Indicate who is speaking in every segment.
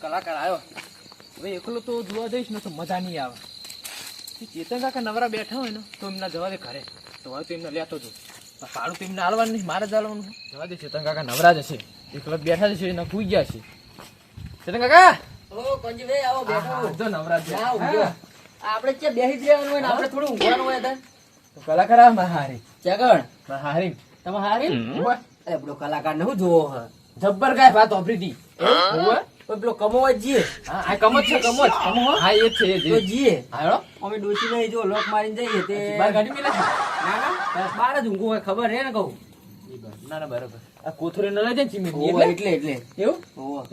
Speaker 1: કલાકાર આવ્યો હવે એકલો તો જોવા જઈશ ને તો મજા નહીં આવે. ચેતન કાકા નવરા બેઠા હોય ને તો એમના જવા દે ઘરે. તો હવે તો એમને લેતો છું સારું તો એમને હાલવાનું નહીં મારે જ હાલવાનું. જવા દે ચેતન કાકા નવરા જ હશે. એકલો જ બેઠા જ છે એને કૂઈ ગયા છે. ચેતન કાકા?
Speaker 2: ઓ કંજીભાઈ આવો બેઠો.
Speaker 1: નવરા જ.
Speaker 2: આપણે ક્યાં બેસી જ રહેવાનું હોય ને? આપણે થોડું ઊંઘવાનું હોય
Speaker 1: તો કલાકાર આ મહારી
Speaker 2: ચગણ.
Speaker 1: મહારી
Speaker 2: તમે હારી. એ પેલો કલાકાર ને હું જોવો હ?
Speaker 1: જબ્બર ગાય વાત વાપરી હતી.
Speaker 2: ઓય પેલો કમો જ જીએ.
Speaker 1: હા આ કમત છે કમો હા? એ છે એ જ,
Speaker 2: તો જીએ.
Speaker 1: હાલો
Speaker 2: અમે ડોસી નહીં જો લોક મારીને જઈએ તે.
Speaker 1: બાર ગાડી મેલા
Speaker 2: ના ના. બાર જ ઊંઘવું હોય ખબર હે ને કહું.
Speaker 1: ના ના બરાબર. આ કોથળી ન લઈ જાય ને ચીમીની એટલે?
Speaker 2: એટલે
Speaker 1: એવું?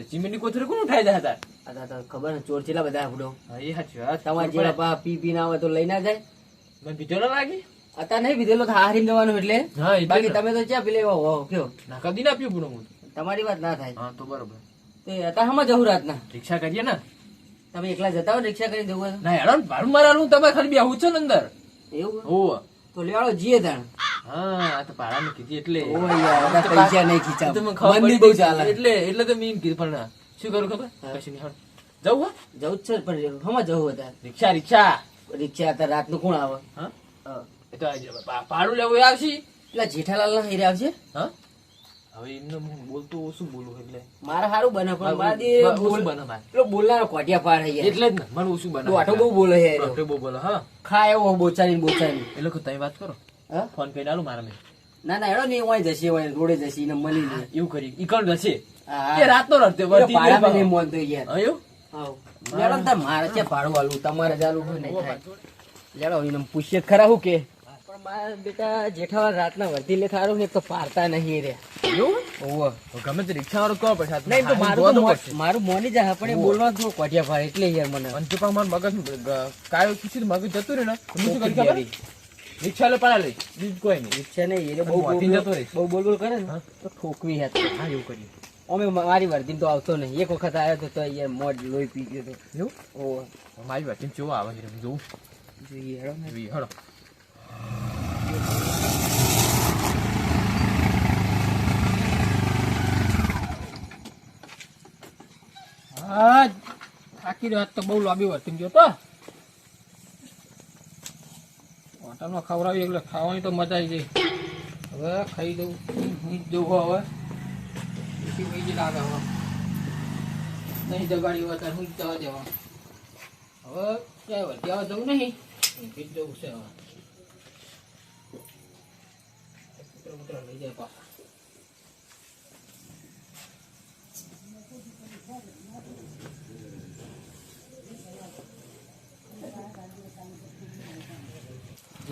Speaker 1: ચીમીની કોથળી કોણ ઉઠાઈ જાય તાર
Speaker 2: તો- ખબર ને ચોર ચેલા બધા આપડો
Speaker 1: હા સાચી
Speaker 2: તમારે જેવા પા પી પી ના આવે તો લઈ ના જાય?
Speaker 1: મને બીજો ના લાગી?
Speaker 2: અત્યારે નહીં પીધેલો તો હારી જવાનું એટલે.
Speaker 1: હા
Speaker 2: બાકી તમે તો ક્યાં પીલે હો? કયો?
Speaker 1: ના કદી ના પીવું પણ હું
Speaker 2: તમારી વાત ના થાય.
Speaker 1: હા તો બરોબર.
Speaker 2: તે અત્યારે હમણાં જવું રાતના.
Speaker 1: રિક્ષા કરીએ ને?
Speaker 2: તમે એકલા જતા હોય રિક્ષા કરી દેવું
Speaker 1: ના હેડો ને, ભાડું મારા હાલવું, તમે ખાલી બેહું છે ને અંદર.
Speaker 2: એવું?
Speaker 1: હોવ.
Speaker 2: તો લેવાડો જીએ તાણ.
Speaker 1: હા આ તો ભાડાનું કીધી એટલે.
Speaker 2: પૈસા નહીં ખીચા.
Speaker 1: મને
Speaker 2: મંદી બહુ ચાલે.
Speaker 1: એટલે એટલે તો મેં કીધું પણ શું કરું ખબર? કશું નહીં જવું હો?
Speaker 2: જવું જ છે પણ હમણાં જવું અત્યારે
Speaker 1: રિક્ષા રિક્ષા.
Speaker 2: રિક્ષા અત્યારે રાતનું કોણ આવે?
Speaker 1: હા?
Speaker 2: હા.
Speaker 1: એ તો ભાડું લેવું આવશે.
Speaker 2: પેલા જેઠાલાલ ના હીરે આવશે
Speaker 1: હા? હવે એમને હું બોલતો ઓછું બોલું એટલે?
Speaker 2: મારે સારું બને પણ મારા
Speaker 1: ઓછું
Speaker 2: બોલ-
Speaker 1: બને મારે.
Speaker 2: પેલો બોલનારો કોટિયા પાર હે
Speaker 1: એટલે જ ને મને ઓછું બને.
Speaker 2: બહુ બોલે છે.
Speaker 1: બહુ બોલો હા.
Speaker 2: ખાય એવો બોચારી બોચારી
Speaker 1: એટલે તમે વાત કરો.
Speaker 2: હા?
Speaker 1: ફોન કરી આલું મારા મેં.
Speaker 2: ના ના એડો નહીં વાંય જશે વાંય રોડે જશે એને મળી લે.
Speaker 1: એવું કરી ઈ જશે એ રાતનો રડતે
Speaker 2: પેલો
Speaker 1: વધી
Speaker 2: ભાડામાં નહીં
Speaker 1: ભાવ.
Speaker 2: મોનતો યાર.
Speaker 1: હા, એવું?
Speaker 2: હાવ. ને તાર મારે છે ભાડું આલું. તમારે જ હોય ને થાય. લેડો એને પૂછીએ ખરા હું કે? પણ મારા બેટા જેઠાલાલ રાતના વર્ધી લે થારું ને તો પારતા નહીં રે.
Speaker 1: એવું? ગમે તે રિક્ષા વાળો કહો પછી
Speaker 2: નહીં તો મારું. મારું મોની જાય પણ એ બોલવા થોડું કોટિયા ભાઈ એટલે યાર મને.
Speaker 1: પણ મારું મગજ કાયો તો મગજ જતું રહે ને રિક્ષા લે પડા લઈ. બીજું કોઈ નહીં.
Speaker 2: રિક્ષા નહીં એ બહુ બોલ-
Speaker 1: જતો રહે
Speaker 2: બહુ બોલ બોલ કરે ને તો ઠોકવી હે
Speaker 1: હા એવું કરીએ.
Speaker 2: અમે મારી વર્ધી તો આવતો નહીં. એક વખત આવ્યો તો તો યાર મોડ લોહી પી ગયો તો.
Speaker 1: એવું?
Speaker 2: ઓ.
Speaker 1: મારી કેમ કેવો આવે છે જોઉં
Speaker 2: જોઈએ હેડો ને.
Speaker 1: જોઈએ, હળો હા આખી રાત તો બહુ લાંબી વર્તન ગયો તો હોટલમાં ખવડાવી એટલે ખાવાની તો મજા આવી જાય હવે ખાઈ દઉં હું જ હવે પછી જ લાગે હવે. નહીં જગાડી હોય ત્યારે હું જ જવા દેવા. હવે ક્યાંય વધ્યા જવું નહીં. જ જવું છે હવે. લઈ જાય પાછા.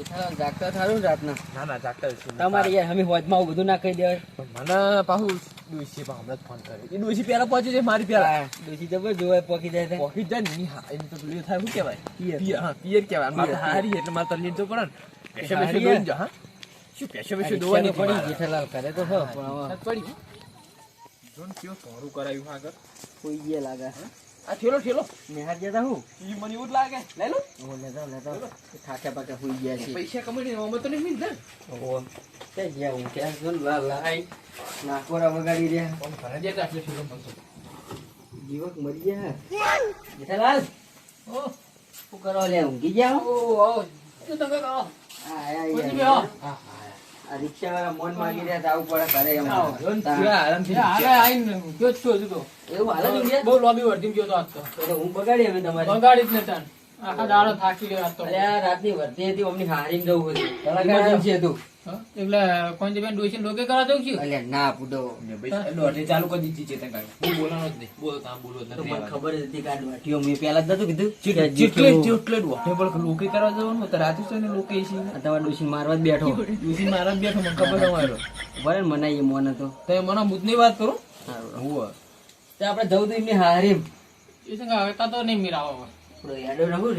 Speaker 2: જાગતા થારું રાતના.
Speaker 1: ના ના જાગતા
Speaker 2: તમારે યાર અમે હોજમાં આવું બધું ના કહી દેવાય.
Speaker 1: મને પાછું ડોશી પણ હમણાં ફોન કર્યો એ ડોશી પહેલા પહોંચી જાય મારી પહેલા
Speaker 2: હા, જબર જોવાય પોકી જાય ત્યાં.
Speaker 1: જાય ને હા એની તો પેલું થાય શું કહેવાય?
Speaker 2: પિયર.
Speaker 1: પિયર હા પિયર કહેવાય. મારે હારી એટલે મારે તો પડે ને. પેશો
Speaker 2: હારી
Speaker 1: બેશો જા, હા? શું પેશો બેશો દોવાની
Speaker 2: પડી જેઠાલાલ કરે તો પણ
Speaker 1: પડી જો ને સોરું કરાવ્યું આગળ?
Speaker 2: કોઈ ગયા લાગે.
Speaker 1: આ ઠેલો ઠેલો
Speaker 2: નિહાર જતા હું?
Speaker 1: ઈ મને એવું લાગે. લઈ લો.
Speaker 2: ઓ લેતા લેતા. થાક્યા પાક્યા હોઈ ગયા છે.
Speaker 1: પૈસા કમાઈને આમાં તો નહીં મિલતા
Speaker 2: ઓહો. તે ગયા હું. ક્યાં છું ને લા- લાઈ. નાકોરા વગાડી રહ્યા.
Speaker 1: આમ ઘરે જતા એટલે ઠેલો મળતો
Speaker 2: જીવક મરી ગયા. જેઠાલાલ
Speaker 1: ઓ.
Speaker 2: શું કરો લે? ઊંઘી ગયા?
Speaker 1: ઓ તમે કરો.
Speaker 2: આ રિક્ષાવાળા મોન માગી રહ્યા તો આવું પડે ઘરે
Speaker 1: ને આરામથી આવીને ગયો જ છું હજુ તો.
Speaker 2: એવું હાલે
Speaker 1: બહુ લોબી વર્તી ગયો તો આજ તો.
Speaker 2: હું બગાડી અમે તમારી.
Speaker 1: બગાડી જ નતા આખા દાડો થાકી ગયો આજ તો.
Speaker 2: રાતની વર્તી હતી અમને હારી જવું હતું. હતું?
Speaker 1: એટલે કોણ બેન ડોસી લોકે કરા દઉં છું?
Speaker 2: અલ્યા ના પૂડો.
Speaker 1: ચાલુ કરી દીધી ચેતન કાકા. હું બોલવાનો જ નહીં. બોલો કામ બોલો જ
Speaker 2: તો
Speaker 1: નથી
Speaker 2: મને ખબર જ હતી કે આ વાટીઓ મે પહેલા જ નતું કીધું. કે
Speaker 1: જેટલે
Speaker 2: જેટલું-
Speaker 1: જેટલે જ વોટે પર લોકે કરવા જવાનું તો રાતે છે ને લોકે છે.
Speaker 2: આ તમારા ડોશી મારવા જ બેઠો.
Speaker 1: ડોસી મારવા જ બેઠો મને ખબર તમારો
Speaker 2: ભલે મનાઈએ મોન હતો.
Speaker 1: તો મને મુદની વાત કરું? હું
Speaker 2: તે આપણે જવું તો એમની હારીમ
Speaker 1: એ સંગ હવે તો નહીં
Speaker 2: મિરાવો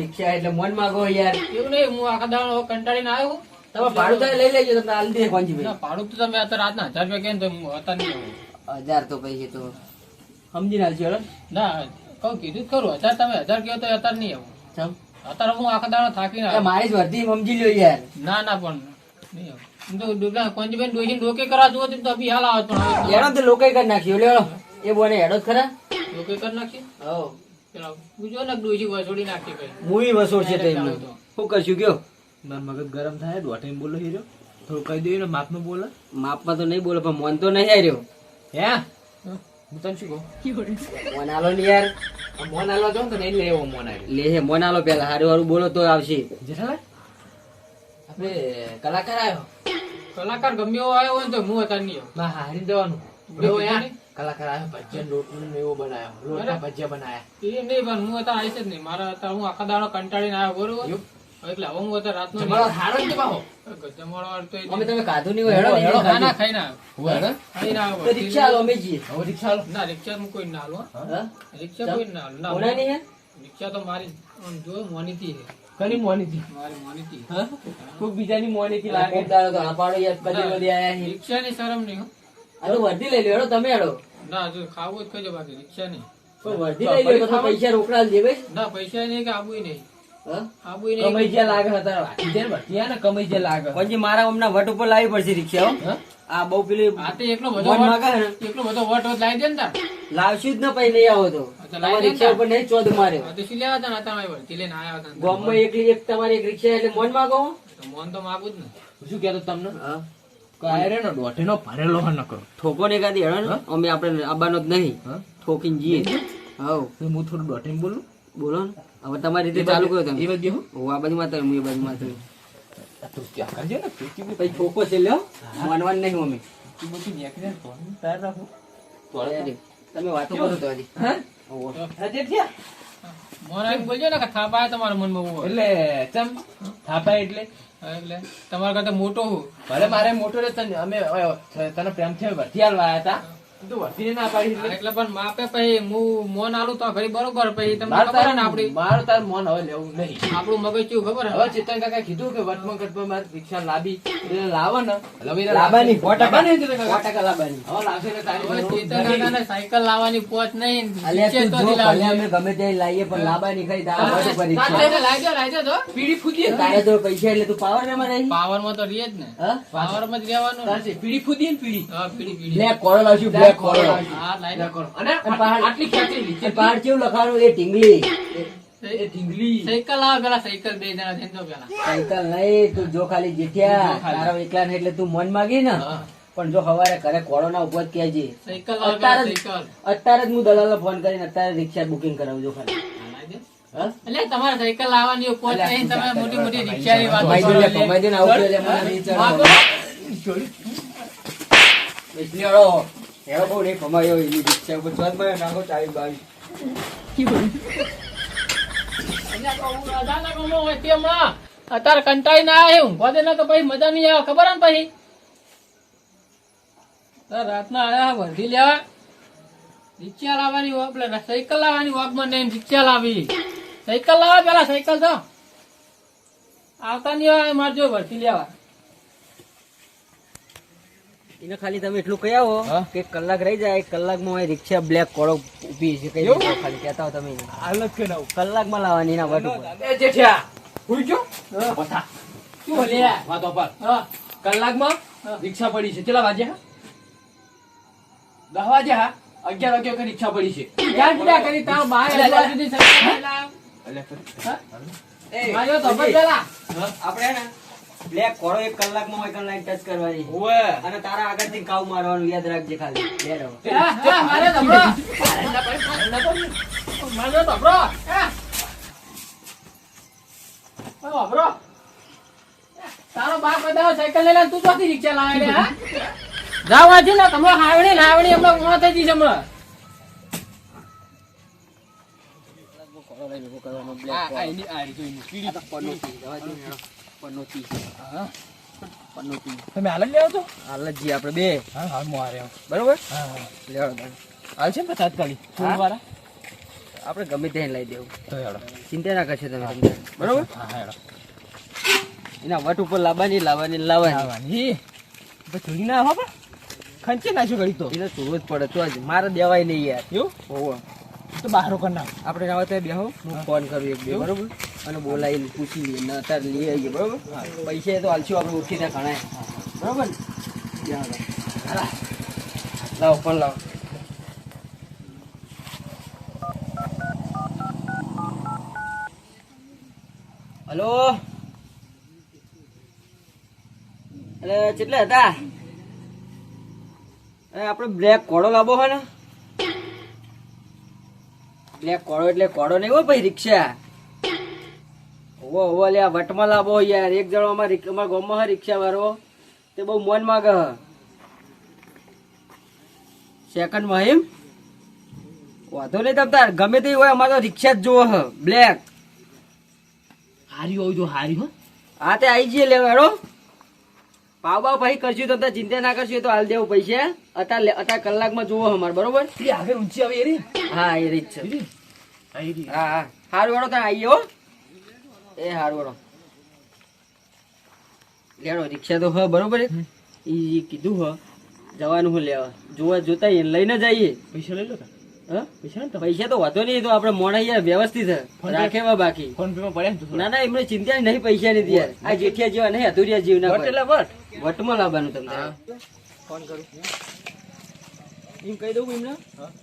Speaker 2: રિક્ષા એટલે મન માગો યાર.
Speaker 1: એવું નહીં હું આખા દાડો કંટાળીને આવ્યો
Speaker 2: તમે ભાડું થાય લઈ લેજો તમને આલી દે કોંજી
Speaker 1: ના, ભાડું તો તમે અત્યારે રાતના હજાર રૂપિયા તો અત્યારે નહીં
Speaker 2: હજાર તો પછી તો સમજી નાખજો
Speaker 1: ના કહું કીધું ખરું. હજાર તમે હજાર કહો તો અત્યારે નહીં આવું.
Speaker 2: ચમ.
Speaker 3: અત્યારે હું આખા દાડો થાકી
Speaker 2: મારી જ વર્ધી સમજી લ્યો યાર.
Speaker 3: ના ના પણ નહીં આવે. તો ડોબલા કોંજીબેન તો બી હાલ આવત પણ
Speaker 2: તો લોકોએ કરી નાખ્યો લેડો એ બોને હેડો જ ખરા.
Speaker 3: ડોકે કરી નાખ્યો?
Speaker 2: હો
Speaker 3: પૂછો ને ડોશી વસોડી નાખી ભાઈ
Speaker 2: મૂવી વસોડ છે તો એમનું. શું કરશું કયો
Speaker 1: માર મગજ ગરમ થાય દોઢ બોલો હીરો. થોડું કહી દઈએ ને માપનું બોલો.
Speaker 2: માપમાં તો નહીં બોલો પણ મન તો નહીં આવ્યો
Speaker 1: હે? હું તને શું કહું?
Speaker 2: મોન આલો ને યાર.
Speaker 1: મોન આલવા જાઉં તો નહીં લે એવો મોન આવ્યો
Speaker 2: લે હે મોન આલો પેલા હારું હારું બોલો તો આવશે.
Speaker 1: જેઠાલાલ આપણે કલાકાર આવ્યો
Speaker 3: કલાકાર ગમે એવો આવ્યો હોય ને તો હું અત્યારે નહીં
Speaker 1: ના હારી દેવાનું
Speaker 3: બે
Speaker 1: યાર. કલાકાર આવ્યો ભજીયા રોટલું ને એવો બનાવ્યો લોટના ભજીયા બનાવ્યા
Speaker 3: એ નહીં પણ હું અત્યારે આવીશ જ નહીં. મારા અત્યારે હું આખા દાડો કંટાળીને આવ્યો બરોબર? એટલે હવે હું અત્યારે રાતનો
Speaker 1: જમાડો હારો જ પાહો.
Speaker 3: જમાડો વાળો
Speaker 2: અમે તમે કાધું નહીં હેડો ને
Speaker 1: હેડો,
Speaker 2: હેડો
Speaker 3: ના ના ખાઈ ના
Speaker 1: હું હેડો.
Speaker 3: ખાઈ ના
Speaker 2: તો રિક્ષા આલો અમે જઈએ.
Speaker 1: હવે રિક્ષા આલો
Speaker 3: ના રિક્ષા હું કોઈ ના હાલો રિક્ષા કોઈ ના ના
Speaker 2: કોના નહીં હે?
Speaker 3: રિક્ષા તો મારી જો મોનીતી છે
Speaker 1: કની મોની
Speaker 3: મારી મોનીતી
Speaker 1: હા. કોક બીજાની મોની લાગે?
Speaker 2: દાડો તો હા યાર બધી બધી આયા છે.
Speaker 3: રિક્ષાની શરમ નહીં હો.
Speaker 2: આ તો લઈ લો હેડો તમે હેડો.
Speaker 3: ના જો ખાવું જ કહેજો બાકી રિક્ષા નહીં
Speaker 2: પણ વર્દી લઈ લો તો પૈસા રોકડા જ
Speaker 3: ના પૈસા નહીં કે આવું નહીં.
Speaker 2: હા? મારા હમણાં વટ ઉપર લાવવી પડશે રિક્ષા આ બહુ પેલી
Speaker 3: આ બધો
Speaker 2: મન
Speaker 3: વટ-
Speaker 2: માગે ને
Speaker 3: એકલો બધો વટ વટ લાવી દે ને
Speaker 2: લાવશું જ ને પછી નહીં આવો તો.
Speaker 3: અચ્છા, લાવી
Speaker 2: તમારી
Speaker 3: દે
Speaker 2: રિક્ષા ઉપર નહીં ચોદ માર્યો.
Speaker 3: આ તો શું લેવા હતા ને અત્યારે આવી વળતી? લઈને આયા હતા ને.
Speaker 2: ગામમાં એકલી એક તમારી એક રિક્ષા એટલે મોન માગો?
Speaker 3: મોન તો માગું જ ને.
Speaker 1: શું કેતો તમને?
Speaker 2: હા.
Speaker 1: કાયરે નો ભરેલો હે નકરો.
Speaker 2: ઠોકો ને. કાદી હેડો અમે આપણે આબાનો જ નહીં.
Speaker 1: હા?
Speaker 2: ઠોકીને જઈએ. હવ.
Speaker 1: તો હું થોડું દોઢે બોલું?
Speaker 2: બોલો ને. હવે તમારી રીતે ચાલુ કરો
Speaker 1: એ
Speaker 2: તમે
Speaker 1: બાજુ હું.
Speaker 2: હું આ બાજુ માત્ર હું એ બાજુ માત્ર
Speaker 1: તું ત્યાં કરજે ને તું
Speaker 2: પછી ઠોકો છે લ્યો. માનવાનું નહીં મમ્મી
Speaker 1: તું બધું નીકળે ફોન તાર રાખું.
Speaker 2: તમે વાતો કરો તો હજી.
Speaker 1: હા?
Speaker 3: બોલજો ને કે થાપ તમારા મનમાં
Speaker 1: એટલે ચમ? થાપાય એટલે?
Speaker 3: એટલે. તમારા કરતા મોટો હું.
Speaker 1: ભલે મારે મોટો રે તને અમે તને પ્રેમ થયો વર્તિયાલ વાયા હતા. ના પાડી એટલે
Speaker 3: પણ માપે પછી હું મોન આલું તો ઘડી બરોબર પછી તમને ખબર ને આપડી
Speaker 1: મારું તારું મન હવે લેવું નહીં
Speaker 3: આપણું મગજ કેવું ખબર
Speaker 1: હવે ચેતન કાકા કીધું કે વટમાં કટમાં મારે રિક્ષા લાવી એટલે લાવો ને એટલે
Speaker 2: લાવવાની, સો ટકા.
Speaker 1: લાવવાની
Speaker 2: સો ટકા લાવવાની.
Speaker 1: હવે લાવશે ને તારી
Speaker 3: હવે
Speaker 1: પાસે
Speaker 3: ચેતન સાયકલ લાવવાની પોચ નહીં
Speaker 2: અલ્યા
Speaker 3: નીચે
Speaker 2: તું
Speaker 3: તો
Speaker 2: જો
Speaker 3: થી
Speaker 2: ભલે
Speaker 3: લાવજે.
Speaker 2: અમે ગમે તે લાવીએ પણ લાવવાની ખરી તારા વટ ઉપર રિક્ષા.
Speaker 3: સાચે લાવી દો, લાવી દો તો.
Speaker 1: પીડી ફૂદીએ ને
Speaker 2: તારે તો પૈસા એટલે તું પાવર ને માં નહીં
Speaker 3: પાવરમાં તો રીએ જ ને
Speaker 2: હા?
Speaker 3: પાવરમાં જ રહેવાનું
Speaker 1: પીડી ફૂદીએ ને પીડી
Speaker 3: હા, પીળી.
Speaker 2: બ્લેક લાવશું બ્લેક કોળો
Speaker 3: હા, લાવી દો.
Speaker 1: કરો. અને
Speaker 2: પહાડ-
Speaker 1: આટલી ખેંચેલી
Speaker 2: એ પહાડ કેવું લખાણું? એ ઢીંગલી.
Speaker 3: સાયકલ લાવો પેલા સાયકલ બે જણા થઈને પેલા.
Speaker 2: સાયકલ નહીં તું જો ખાલી જેઠિયા
Speaker 1: જો
Speaker 2: એકલા ને એટલે તું મન માગી ને? પણ જો સવારે ઘરે કોરોના ઊભો જ કહેજે અત્યારે જ- અત્યારે જ હું દલાલ ફોન કરીને અત્યારે રિક્ષા બુકિંગ કરાવજો ખાલી?
Speaker 3: એટલે તમારે સાયકલ લાવવાની નહીં તમે મોટી મોટી
Speaker 2: રિક્ષા
Speaker 3: કરો
Speaker 2: ને આવું હેડો બહુ નહીં કમાયો એની રિક્ષા ઉપર ચોથમાં નાખો ચાવી બાવી.
Speaker 3: અત્યારે કંટાળી ના આવે ઊંઘવા દે ને તો પછી મજા નહીં આવે. ખબર ને પછી? રાતના આયા વર્ધી લેવા. રિક્ષા લાવવાની પેલા સાયકલ લાવવાની વોકમાં નહીં રિક્ષા લાવી. સાયકલ લાવવા પેલા સાયકલ તો. આવતા નહીં આવે મારે જો વર્ધી લેવા.
Speaker 2: એને ખાલી તમે એટલું કહી
Speaker 1: હો?
Speaker 2: કે કલાક રહી જાય કલાકમાં રિક્ષા બ્લેક કોળો ઊભી છે કઈ ખાલી. કહેતા હો તમે
Speaker 1: હાલત જ કે નવું
Speaker 2: કલાકમાં લાવવાની એના વાટ ઉપર.
Speaker 1: એ જેઠિયા ભૂલ ગયો? બતા
Speaker 3: શું બોલ્યા
Speaker 1: વાતો પર
Speaker 3: હા.
Speaker 1: કલાકમાં રિક્ષા પડી છે. કેટલા વાગ્યા? દહ વાગ્યા અગિયાર વાગ્યા વખત રિક્ષા પડી છે.
Speaker 3: ક્યાં કીધા કરી? તારો બાય
Speaker 1: અલ્યા,
Speaker 3: સુધી
Speaker 2: આપણે ને બ્લેક કોળો એક કલાકમાં હોય કલાક ટચ કરવાની
Speaker 1: ઓએ
Speaker 2: અને તારા આગળથી કાવ મારવાનું યાદ રાખજે ખાલી લે રહો.
Speaker 3: હા, હા, માર્યો તો બરો. માર્યો તો બરો. હા. હા, બરો. તારો બાપ બધાનો સાયકલ લઈને તું ચોથી રિક્ષા લાવે હા? જાવ વાંચી ને તમે હાવણી લાવણી હાવણી હમણાં ઉમા થઈ જઈશ હમણાં.
Speaker 1: આ- આ એની- આ રીતો એની પીડી.
Speaker 2: પનોતી, જવા દે ને. પનોતી.
Speaker 1: હા.
Speaker 2: પનોતી.
Speaker 1: તમે હાલ જ લેવો છો
Speaker 2: હાલ જ આપણે બે
Speaker 1: હા હાલ હું આ રહ્યો.
Speaker 2: બરોબર
Speaker 1: હા હા
Speaker 2: લેવડો
Speaker 1: હાલ છે ને તાત્કાલિક
Speaker 2: હા?
Speaker 1: સોમવારે?
Speaker 2: આપણે ગમે ત્યાં લઈ દેવું
Speaker 1: તો હેડો.
Speaker 2: ચિંતા ના કરશો તમે તમને. બરોબર
Speaker 1: હા હેડો.
Speaker 2: એના વટ ઉપર લાવવાની લાવવાની લાવવાની
Speaker 1: થોડી ના પણ. ખંચી નાખ્યો ઘડી તો
Speaker 2: એટલે તો જ પડે તો જ મારે દેવાય નહીં યાર
Speaker 1: એવું
Speaker 2: હોવો
Speaker 1: તો બહારો કર નાખ.
Speaker 2: આપણે આવા ત્યાં બેહો. હું ફોન કરું એક બે બરોબર? અને બોલાઈ પૂછી લઈએ. ને અત્યારે લઈ આવીએ બરોબર? પૈસા તો હાલશું આપણે ઓછી ત્યાં ઘણા. બરોબર ને? લાવ પણ લાવો. હલો? અરે કેટલા હતા? આપણે બ્લેક કોડો લાવો હોય ને? બ્લેક કોડો એટલે કોડો નહીં હો ભાઈ રિક્ષા. ઓવો ઓવો લે વટમાં લાવો યાર. એક જણો અમાર અમારા ગામમાં હે રિક્ષા વાળો તે બહુ મોન માગ સેકન્ડમાં એમ? વાંધો નહીં તમ તાર. ગમે તે હોય અમારે તો રિક્ષા જ જોવો હ. બ્લેક
Speaker 1: હારી હોય જો હારી હો.
Speaker 2: હા તે આવી જઈએ લેવા હેડો. પાવ પછી કરશું તો તાર ચિંતા ના કરશું તો હાલ દેવું પૈસા અત્યારે અત્યારે કલાકમાં જોવો અમારે બરોબર?
Speaker 1: આગળ ઊંચી આવી એ
Speaker 2: હા એ રીત છે. હા હા હારું વાળો ત્યાં આવીએ હો. એ હારું વાળો. લેડો રિક્ષા તો હ બરોબર ઈ કીધું હ જવાનું હું લેવા. જોવા જોતા લઈને જઈએ
Speaker 1: પૈસા લઈ લો પૈસા ને
Speaker 2: પૈસા તો વાંધો નહીં તો આપણે મોડા યાર વ્યવસ્થિત હે.
Speaker 1: Phone pay?
Speaker 2: રાખેવા બાકી.
Speaker 1: ફોન પે માં પડ્યા ને તો થોડા.
Speaker 2: ના ના એમને ચિંતા નહીં પૈસા ની યાર. આ જેઠિયા જેવા નહીં અધુરિયા જીવ ના
Speaker 1: એટલે વટ.
Speaker 2: વટમાં લાવવાનું તમને. ફોન કરું. એમ કહી દઉં એમને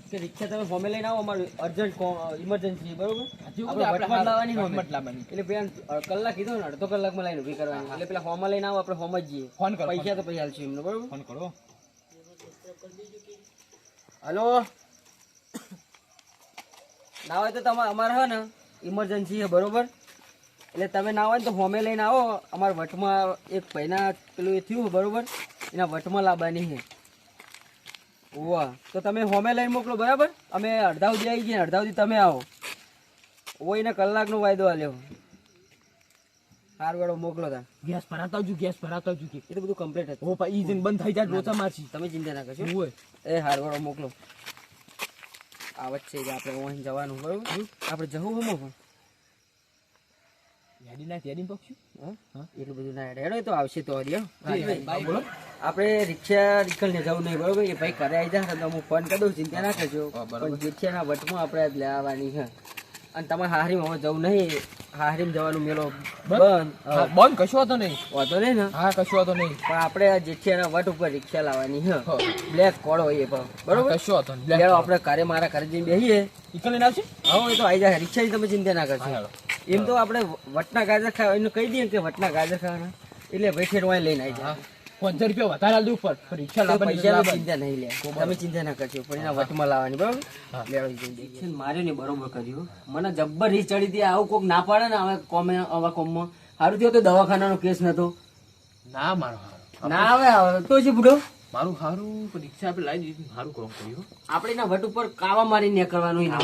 Speaker 2: કે રિક્ષા તમે ફોમે લઈને આવો અમારે અર્જન્ટ ઇમરજન્સી બરોબર? આપણે લાવવાની
Speaker 1: લાવવાની.
Speaker 2: એટલે પેલા કલાક કીધો ને અડધો કલાકમાં લઈને ઊભી કરવાની. એટલે પેલા ફોર્મમાં લઈને આવો આપણે ફોર્મ જ જઈએ.
Speaker 1: ફોન કરો,
Speaker 2: પૈસા તો પૈસા હેલો એમને બરોબર?
Speaker 1: ફોન કરો.
Speaker 2: હલો? ના હોય તો તમે અમારે હે ને ઇમરજન્સી છે બરોબર? એટલે તમે ના હોય ને તો હોમે લઈને આવો. અમારા વટમાં એક ભાઈના પેલું એ થયું બરોબર? એના વટમાં લાવવાની છે. ઓવા તો તમે હોમે લઈને મોકલો બરાબર? અમે અડધા સુધી આવી ગયા અડધા સુધી તમે આવો. ઓ એને કલાકનો વાયદો આલ્યો. હારવાળો મોકલો તા
Speaker 1: ગેસ ભરાતા આવજો ગેસ ભરાતા આવજો કે.
Speaker 2: એ તો બધું કમ્પ્લીટ હતું
Speaker 1: ઓ પા ઈ બંધ થઈ જાય ડોસા મારશી.
Speaker 2: તમે ચિંતા ના કરશો.
Speaker 1: હોય
Speaker 2: એ હારવાળો મોકલો. આવત છે કે આપણે અહીં જવાનું બરોબર આપણે જવું હમો પણ
Speaker 1: યાદી ના યાદી પક્ષી
Speaker 2: હા? એટલું બધું ના હેડો. તો આવશે તો
Speaker 1: હરિયો બોલો.
Speaker 2: આપણે રિક્ષા રિક્ષા ને જવું નહીં બરોબર? એ ભાઈ ઘરે આવી જાય તો હું ફોન કરી દઉં ચિંતા ના કરજો. પણ રિક્ષાના વટમાં આપણે લેવાની છે અને તમારે હારીમ હવે જવું નહીં. હારીમ જવાનું મેલો બંધ.
Speaker 1: બંધ. કશો હતો નહીં.
Speaker 2: વાંધો નહીં ને?
Speaker 1: હા કશો હતો નહીં.
Speaker 2: પણ આપણે જેઠિયાના વટ ઉપર રિક્ષા લાવવાની
Speaker 1: હા.
Speaker 2: બ્લેક કોળો એ પણ. બરોબર?
Speaker 1: કશો હતો નહીં.
Speaker 2: આપણે ઘરે મારા ઘરે જઈને બેસીએ
Speaker 1: નીકળી આવશે
Speaker 2: હા એ તો આવી જાય રિક્ષાની તમે ચિંતા ના કરશો. એમ તો આપણે વટના ગાજર ખાવા એનું કહી દઈએ કે વટના ગાજર ખાવાના. એટલે ભાઈ ઠેર લઈને આવી જાય
Speaker 1: પંદર રૂપિયા વધારે આલ પણ રિક્ષા લાવવાની
Speaker 2: પૈસા ચિંતા નહીં લે. તમે ચિંતા ના કરજો પણ એના વટમાં લાવવાની બરોબર?
Speaker 1: હા.
Speaker 2: લેવડી મારે ને બરોબર કર્યું. મને જબ્બર રીસ ચડી હતી આવું કોક ના પાડે ને હવે કોમે આવા કોમમાં. સારું થયું તો દવાખાનાનો કેસ નતો.
Speaker 1: ના મારો
Speaker 2: ના આવે આવે તો છે બુડો
Speaker 1: મારું સારું રિક્ષા આપણે લાવી દીધી સારું કોમ કર્યું.
Speaker 2: આપણે એના વટ ઉપર કાવા મારી ને કરવાનું નામ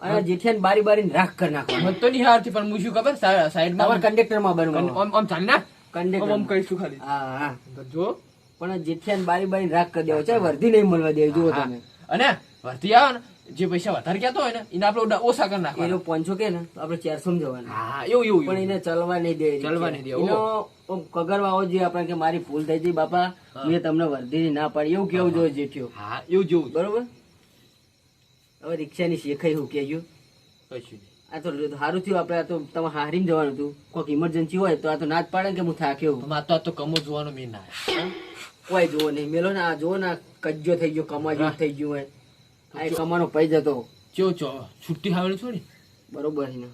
Speaker 2: અને જેઠિયાને બારી બારી રાખ કરી નાખવાનું.
Speaker 1: તો નહીં હારથી પણ હું શું ખબર સાઈડમાં
Speaker 2: તમારે કંડક્ટરમાં
Speaker 1: આમ
Speaker 2: બનવાનું
Speaker 1: આમ- ચાલ ના.
Speaker 2: કંડક્ટર.
Speaker 1: કહીશું ખાલી.
Speaker 2: હા હા.
Speaker 1: જો
Speaker 2: પણ જેઠિયાને બારી બારી રાખ કરી દેવો છે વર્ધી નહીં મળવા દેવી જુઓ તમે.
Speaker 1: અને વર્ધી આવે ને જે પૈસા વધારે કહેતો હોય ને એને આપણે ઓછા કરી
Speaker 2: એનો
Speaker 1: નાખવાના
Speaker 2: પોંચો કે ને આપણે ચારસો જવાના
Speaker 1: હા એવું એવું
Speaker 2: પણ એને ચલવા નહીં દે
Speaker 1: ચલવા નહીં દે,
Speaker 2: એનો કગરવાઓ જે આપણે કે મારી ભૂલ થઈ ગઈ બાપા મેં તમને વર્ધી ના પાડી. એવું કેવું જોઈએ જેઠ્યો?
Speaker 1: હા એવું જેવું
Speaker 2: બરોબર? હવે રિક્ષાની શેખાઈ હું કહેજો.
Speaker 1: કશું.
Speaker 2: આ તો સારું થયું આપણે આ તો તમે હારીને જવાનું હતું. કોઈક ઇમરજન્સી હોય તો આ તો ના જ પાડે કે હું થાક્યો
Speaker 1: તો આ તો કમો જોવાનો મેં ના
Speaker 2: કોઈ જોવો નહીં. મેલો ને આ જોવો ને આ કજ્જો થઈ ગયો કમા જેવું થઈ ગયું હોય. આ કમાનો પૈ જતો
Speaker 1: ચો ચો છુટ્ટી ખાવાનું છો
Speaker 2: ને? બરોબર ને.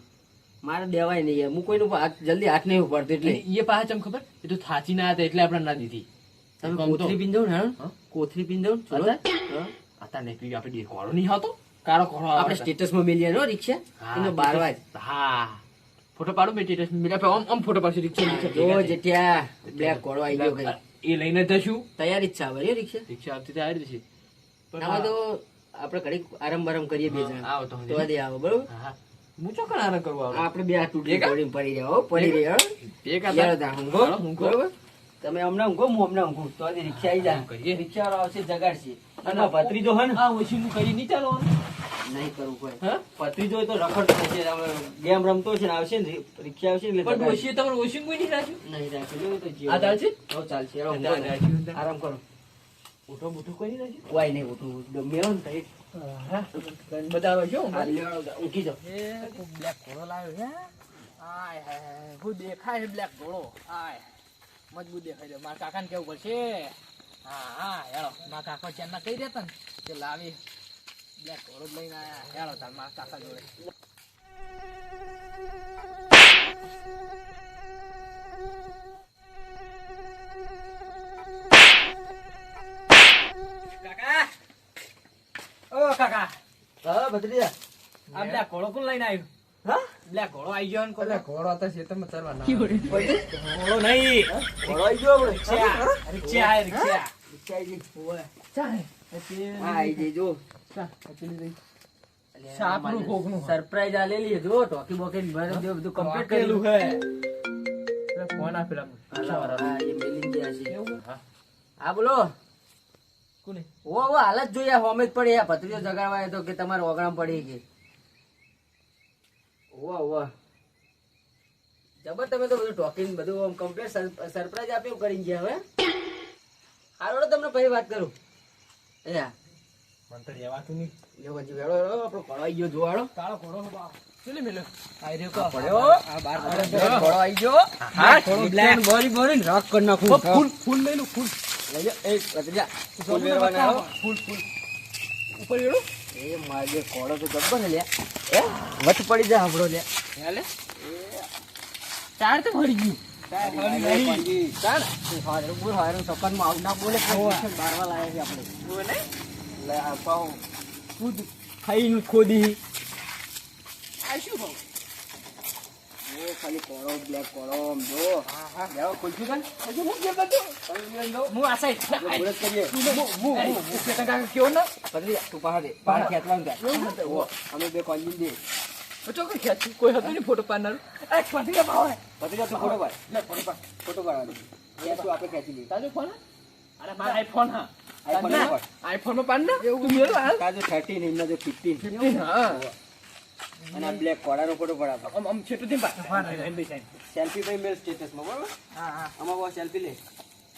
Speaker 2: મારે દેવાય નહીં યાર. હું કોઈનું જલ્દી હાથ નહીં ઉપાડતો એટલે.
Speaker 1: એ પાછા ચમ ખબર? એ તો થાચી ના હતા એટલે આપણે ના દીધી.
Speaker 2: તમે
Speaker 1: કોથરી
Speaker 2: પીન જાવ ને કોથરી
Speaker 1: પીન
Speaker 2: કોથળી ને.
Speaker 1: આતા નહીં પીવી આપણે બે નહીં આવતો? કાળો કોળો
Speaker 2: આપણે સ્ટેટસમાં મેલીએ નો રિક્ષા? એનો બારવા જ
Speaker 1: હા. ફોટો પાડો મેં સ્ટેટસ મિલા આમ આમ ફોટો પાડશે રિક્ષા રિક્ષા
Speaker 2: જો જેઠિયા બ્લેક કોડો આવી ગયો ભાઈ.
Speaker 1: એ લઈને જશું.
Speaker 2: તૈયારી જ છે હવે રિક્ષા?
Speaker 1: રિક્ષા આવતી તો આવી જશે. પણ
Speaker 2: આમાં તો આપણે ઘડીક આરામ બારામ કરીએ બે જણ.
Speaker 1: આવો તો
Speaker 2: તો દે આવો બરોબર?
Speaker 1: હા ચોક્કસ આરામ કરવા
Speaker 2: આપણે બે આ તૂટી પડી રહ્યો હો પડી રહ્યો હો.
Speaker 1: એક
Speaker 2: યાર તા ઊંઘો,
Speaker 1: હાલો, ઊંઘો.
Speaker 2: બરોબર? તમે હમણાં ઊંઘો હું હમણાં ઊંઘું. તો આજે રિક્ષા આવી જાય.
Speaker 1: એ
Speaker 2: રિક્ષા આવશે જગાડશે. અને ભત્રીજો હે ને?
Speaker 1: આ ઓછી હું કરી નહીં ચાલો
Speaker 2: નહીં કરવું કોઈ
Speaker 1: હા?
Speaker 2: ભત્રીજો તો રખડ થશે ગેમ રમતો છે ને આવશે ને રિક્ષા આવશે ને એટલે
Speaker 1: પણ ઓછી તમારે ઓછી કોઈ નહીં રાખ્યું?
Speaker 2: નહીં રાખ્યું તો જીવ.
Speaker 1: આ ચાલશે?
Speaker 2: હો, ચાલશે. આરામ કરો.
Speaker 1: ઉઠો બુઠો કરી રાખ્યું
Speaker 2: કોઈ નહીં ઉઠવું મેળો ને તઈ.
Speaker 1: બધા આવે
Speaker 2: આ લેવડો, જાઓ.
Speaker 1: બ્લેક ઘોડો લાવ્યો હે? આય હાય. હું દેખાય બ્લેક ઘોડો આય મજબૂત દેખાય છે. મારા કાકાને કેવું પડશે? હા હા હેળો. મારા કાકા ચેનના કહી દેતા ને લાવી. બ્લેક ઘોડો જ લઈને આયા. હેળો તાર મારા કાકા જોડે. કાકા. ઓ કાકા.
Speaker 2: હા ભત્રીજા.
Speaker 1: આ બ્લેક ઘોડો કોણ લઈને આવ્યું?
Speaker 2: હા?
Speaker 1: બ્લેક ઘોડો આવી ગયો ને
Speaker 4: એટલે ઘોડો ખેતરમાં ચરવા ના
Speaker 1: ઘોડો નહીં.
Speaker 2: ઘોડો આવી ગયો
Speaker 1: રિક્ષા રિક્ષા રિક્ષા.
Speaker 2: રિક્ષા આવી ગઈ.
Speaker 1: ઓય
Speaker 2: આવી ગઈ જો.
Speaker 1: સાપનું કોકનું
Speaker 2: સરપ્રાઈઝ આલેલી જો ટોકી બોકી બધું કમ્પ્લીટ
Speaker 1: કરેલું હે. ફોન આપેલા
Speaker 2: હા એ મેલિંગ ગયા છે. હા? બોલો.
Speaker 1: કોને?
Speaker 2: ઓ ઓ હાલ જ જોઈએ. હોમે જ પડી આ ભત્રીજો જગાડવા તો કે તમારે ઓગણામ પડી ગઈ ઓવા વાહ. જબર તમે તો બધું ટોકિંગ બધું આમ કમ્પ્લીટ સરપ્રાઈઝ આપ્યું કરી ગયા હવે હારો તમને પછી વાત કરું. એ
Speaker 1: મન તો રહેવાતું નહીં.
Speaker 2: જો હજી વેળો વેળો આપણો કળવાઈ ગયો જોવાળો
Speaker 1: તાળો ઘોડો નો ચલે મેલો આઈ રહ્યો કા?
Speaker 2: પડ્યો. આ બાર ઘોડો આવી ગયો. હા
Speaker 1: થોડો બ્લેન
Speaker 2: બોરી બોરી રોક કર નાખું.
Speaker 1: ફૂલ ફૂલ લઈ લો ફૂલ.
Speaker 2: લઈ એ ભત્રીજા ફૂલ
Speaker 1: ફૂલ ફૂલ ફૂલ. ઉપર ગયો
Speaker 2: એ મારે કોળો તો જબ્બર ને લ્યા. એ વચ પડી જા આપણો લે.
Speaker 1: હાલે? ચાર તો પડી ગયું
Speaker 2: ચાલ
Speaker 1: ખોદી આ શું ભાવ
Speaker 2: એ ખાલી કોળો બ્લેક આમ જો. લેવો ખુલશું કાન
Speaker 1: હું આ સાઈડ
Speaker 2: બોલે કરીએ.
Speaker 1: કાકા કેવો ના?
Speaker 2: પતરી તું પહાડ દે. પહાડ ખેંચવાનું ત્યાં ઓ, અમે બે કોંજીન દે.
Speaker 1: ચોખ્ખું ખેંચ્યું કોઈ હતું ને ફોટો પાડનારું. એક પતિકા ભાવ.
Speaker 2: પતરી તું ફોટો પાડ. લે ફોટો પાડ. ફોટો દે આપણે
Speaker 1: તાજો ફોન અરે મારા આઈફોન હા.
Speaker 2: આઈફોનમાં પાડ.
Speaker 1: આઈફોનમાં પાડ ને? તું મેળો
Speaker 2: તાજો 13 એમના જો 15
Speaker 1: ફિફ્ટીન હા.
Speaker 2: અને આ બ્લેક કોળાનો ફોટો પડાવો
Speaker 1: આમ આમ છેટું હા નહીં નહીં
Speaker 2: સેલ્ફી ભાઈ મેલ સ્ટેટસમાં બરોબર?
Speaker 1: હા હા.
Speaker 2: આમાં બહુ સેલ્ફી લે.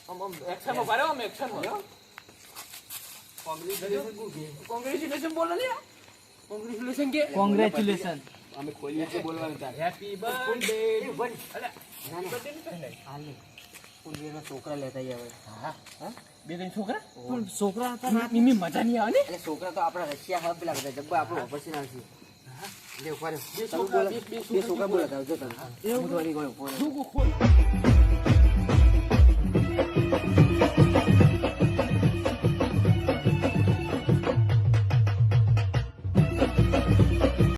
Speaker 1: આમ આમ એક્શનમાં પાડો આમ એક્શનમાં. કોંગ્રેચ્યુલેશન બોલો લે કોંગ્રેચ્યુલેશન કે.
Speaker 2: કોંગ્રેચ્યુલેશન અમે ખોલીએ છે બોલવાનું તારે.
Speaker 1: હેપી બર્થડે અરે
Speaker 2: ના ના. હાલે કુંડીનો છોકરા લેતા આવ્યા
Speaker 1: હા. બે ત્રણ છોકરા? પણ છોકરા હતા મજા નહીં આવે ને?
Speaker 2: છોકરા તો આપણા રશિયા હબ લાગતા. જબ્બા આપણો ઓપરેશન આવશે. તમે
Speaker 1: છોકરા, બે-
Speaker 2: છોકરા બોલાતા આવજો તમે હું. તો વળી ગયો